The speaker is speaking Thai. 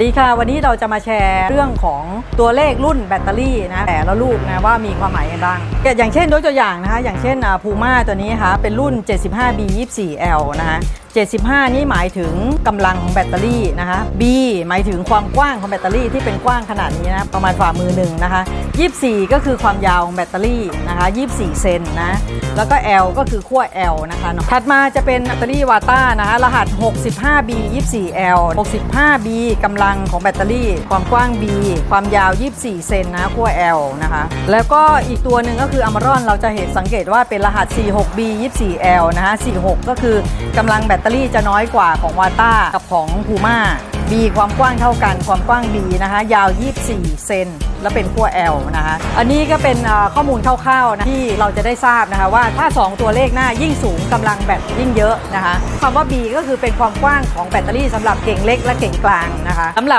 สวัสดีค่ะ วันนี้เราจะมาแชร์เรื่องของตัวเลขรุ่นแบตเตอรี่นะแต่ละลูกนะว่ามีความหมายกันบ้างอย่างเช่นยกตัวอย่างนะคะอย่างเช่นพูม่าตัวนี้ค่ะเป็นรุ่น 75B 24L นะคะ75 นี่หมายถึงกำลังของแบตเตอรี่นะคะ B หมายถึงความกว้างของแบตเตอรี่ที่เป็นกว้างขนาดนี้นะประมาณฝ่ามือหนึ่งนะคะ 24 ก็คือความยาวของแบตเตอรี่นะคะ 24 เซนนะ แล้วก็ L ก็คือขั้ว L นะคะ ถัดมาจะเป็นแบตเตอรี่วาต้านะคะ รหัส 65B 24L 65B กำลังของแบตเตอรี่ ความกว้าง B ความยาว 24 เซนนะขั้ว L นะคะ แล้วก็อีกตัวหนึ่งก็คืออ m ม r o n เราจะเห็นสังเกตว่าเป็นรหัส 46B 24L นะคะ 46 ก็คือกำลังแบตเตอรี่จะน้อยกว่าของวาต้ากับของพูม่า B ความกว้างเท่ากัน ความกว้าง B นะคะ ยาว 24 เซน แล้วเป็นขั้ว L นะคะ อันนี้ก็เป็นข้อมูลคร่าวๆนะที่เราจะได้ทราบนะคะว่าถ้า 2 ตัวเลขหน้ายิ่งสูงกำลังแบตยิ่งเยอะนะคะคำว่า B ก็คือเป็นความกว้างของแบตเตอรี่สำหรับเก่งเล็กและเก่งกลางนะคะสำหรับ